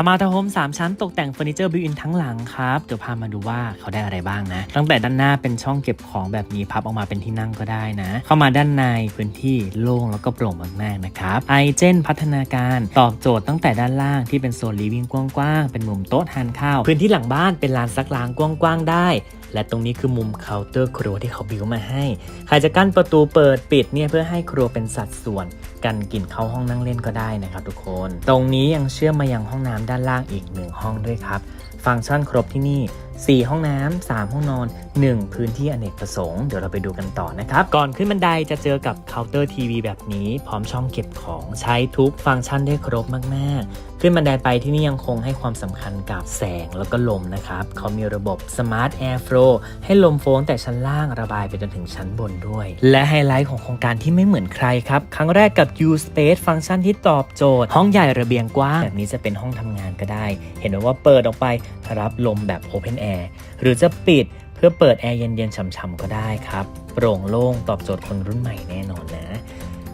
ามาทาวน์โฮม3ชั้นตกแต่งเฟอร์นิเจอร์บิวอินทั้งหลังครับ เดี๋ยวพามาดูว่าเขาได้อะไรบ้างนะ ตั้งแต่ด้านหน้าเป็นช่องเก็บของแบบนี้พับออกมาเป็นที่นั่งก็ได้นะ เข้ามาด้านในพื้นที่โล่งแล้วก็โปร่งมากๆนะครับไอเจนพัฒนาการตอบโจทย์ตั้งแต่ด้านล่างที่เป็นโซนลีวิ่งกว้างๆเป็นมุมโต๊ะทานข้าว พื้นที่หลังบ้านเป็นลานซักล้างกว้างๆได้ และตรงนี้คือมุมเคาน์เตอร์ครัวที่เขาบิวมาให้ ใครจะกั้นประตูเปิดปิดเนี่ยเพื่อให้ครัวเป็นสัดส่วน กันกลิ่นเข้าห้องนั่งเล่นก็ได้นะครับทุกคน ตรงนี้ยังเชื่อมมายังห้องน้ำด้านล่างอีกหนึ่งห้องด้วยครับ ฟังก์ชันครบที่นี่4 ห้องน้ำ3ห้องนอน 1 พื้นที่อเนกประสงค์ เดี๋ยวเราไปดูกันต่อนะครับ ก่อนขึ้นบันไดจะเจอกับเคาน์เตอร์ทีวีแบบนี้ พร้อมช่องเก็บของใช้ทุกฟังก์ชันได้ครบมาก ๆ ขึ้นบันไดไปที่นี่ยังคงให้ความสำคัญกับแสงแล้วก็ลมนะครับ เขามีระบบ Smart Air Flow ให้ลมโฟนแต่ชั้นล่างระบายไปจนถึงชั้นบนด้วย และไฮไลท์ของโครงการที่ไม่เหมือนใครครับ ครั้งแรกกับ U Space ฟังก์ชันที่ตอบโจทย์ ห้องใหญ่ระเบียงกว้าง แบบนี้จะเป็นห้องทำงานก็ได้ เห็นว่าเปิดออกไปรับลมแบบ Open Air หรือจะปิดเพื่อเปิดแอร์เย็นๆฉ่ำๆก็ได้ครับ โปร่งโล่งตอบโจทย์คนรุ่นใหม่แน่นอนนะ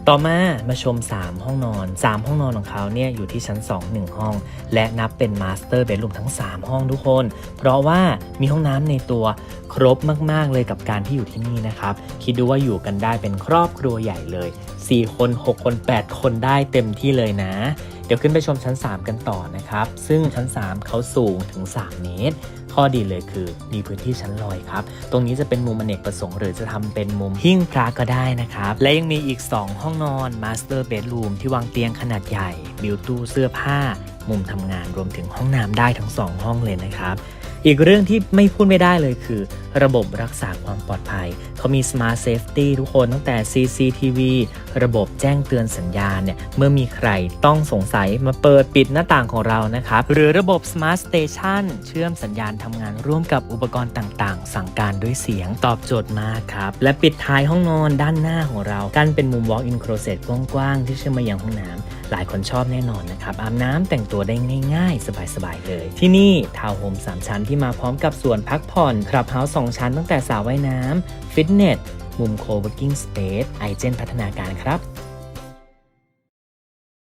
ต่อมามาชม 3 ห้องนอน 3 ห้องนอนของเขาเนี่ยอยู่ที่ชั้น 2 1 ห้อง และนับเป็นมาสเตอร์เบดรูมทั้ง 3 ห้องทุกคน เพราะว่ามีห้องน้ำในตัวครบมาก ๆ เลยกับการที่อยู่ที่นี่นะครับ คิดดูว่าอยู่กันได้เป็นครอบครัวใหญ่เลย 4 คน 6 คน 8 คนได้เต็มที่เลยนะ เดี๋ยวขึ้นไปชมชั้น 3 กันต่อนะครับ ซึ่งชั้น 3 เขาสูงถึง 3 เมตร ข้อดีเลยคือมีพื้นที่ชั้นลอยครับ ตรงนี้จะเป็นมุมอเนกประสงค์ หรือจะทำเป็นมุมหิ้งพระก็ได้นะครับ และยังมีอีก 2 ห้องนอนมาสเตอร์เบดรูมที่วางเตียงขนาดใหญ่ บิวตู้เสื้อผ้า มุมทำงานรวมถึงห้องน้ำได้ทั้ง 2 ห้องเลยนะครับ อีกเรื่องที่ไม่พูดไม่ได้เลยคือ ระบบรักษาความปลอดภัย เขามี Smart Safety ทุกคนตั้งแต่ CCTV ระบบแจ้งเตือนสัญญาณเนี่ยเมื่อมีใครต้องสงสัยมาเปิดปิดหน้าต่างของเรานะครับ หรือระบบ Smart Station เชื่อมสัญญาณทำงานร่วมกับอุปกรณ์ต่างๆ สั่งการด้วยเสียงตอบโจทย์มากครับ และปิดท้ายห้องนอนด้านหน้าของเรากั้นเป็นมุม Walk-in Closet กว้างๆที่เชื่อมมายังห้องน้ำ หลายคนชอบแน่นอนนะครับ อาบน้ำแต่งตัวได้ง่าย ๆ สบายๆเลย ที่นี่ทาวน์โฮม3 ชั้นที่มาพร้อมกับส่วนพักผ่อนคลับเฮาส์2ชั้นตั้งแต่สระว่ายน้ำฟิตเนส มุมโคเวิร์กิ้งสเปซไอเจนพัฒนาการครับ